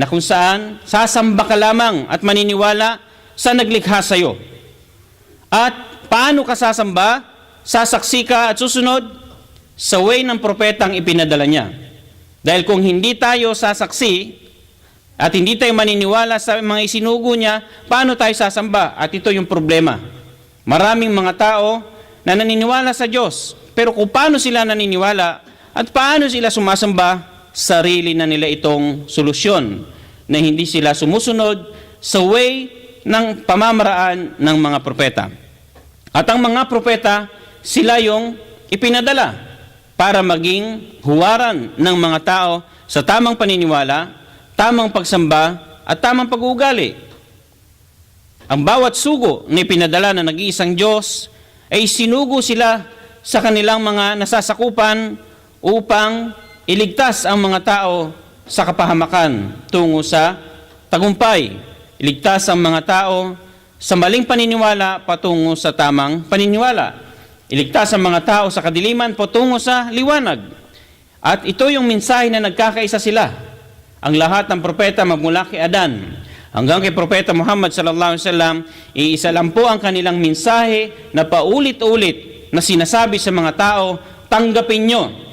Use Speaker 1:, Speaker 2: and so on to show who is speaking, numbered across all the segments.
Speaker 1: na kung saan sasamba ka lamang at maniniwala sa naglikha sa iyo. At paano ka sasamba? Sasaksi ka at susunod sa way ng propetang ipinadala niya. Dahil kung hindi tayo sasaksi at hindi tayo maniniwala sa mga isinugo niya, paano tayo sasamba? At ito yung problema. Maraming mga tao na naniniwala sa Diyos, pero kung paano sila naniniwala at paano sila sumasamba, sarili na nila itong solusyon na hindi sila sumusunod sa way ng pamamaraan ng mga propeta. At ang mga propeta, sila yung ipinadala para maging huwaran ng mga tao sa tamang paniniwala, tamang pagsamba, at tamang pag-uugali. Ang bawat sugo na ipinadala na nag-iisang Diyos ay sinugo sila sa kanilang mga nasasakupan upang iligtas ang mga tao sa kapahamakan tungo sa tagumpay. Iligtas ang mga tao sa maling paniniwala patungo sa tamang paniniwala. Iligtas ang mga tao sa kadiliman patungo sa liwanag. At ito yung mensahe na nagkakaisa sila. Ang lahat ng propeta magmula kay Adan hanggang kay propeta Muhammad sallallahu alaihi wasallam, iisa lang po ang kanilang mensahe na paulit-ulit na sinasabi sa mga tao, tanggapin nyo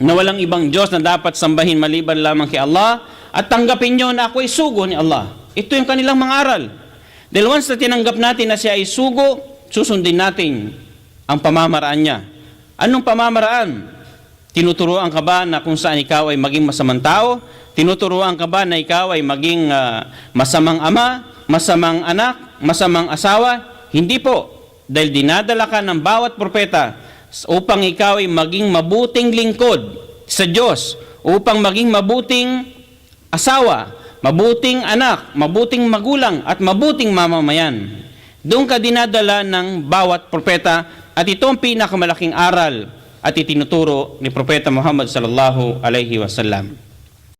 Speaker 1: na walang ibang Diyos na dapat sambahin maliban lamang kay Allah at tanggapin nyo na ako ay sugo ni Allah. Ito yung kanilang mga aral. Dahil once na tinanggap natin na siya ay sugo, susundin natin ang pamamaraan niya. Anong pamamaraan? Tinuturoan ka ba na kung saan ikaw ay maging masamang tao? Tinuturoan ka ba na ikaw ay maging ah, masamang ama, masamang anak, masamang asawa? Hindi po. Dahil dinadala ka ng bawat propeta upang ikaw ay maging mabuting lingkod sa Diyos, upang maging mabuting asawa, mabuting anak, mabuting magulang, at mabuting mamamayan. Doon ka dinadala ng bawat propeta at ito ang pinakamalaking aral at itinuturo ni Propeta Muhammad sallallahu alaihi wasallam.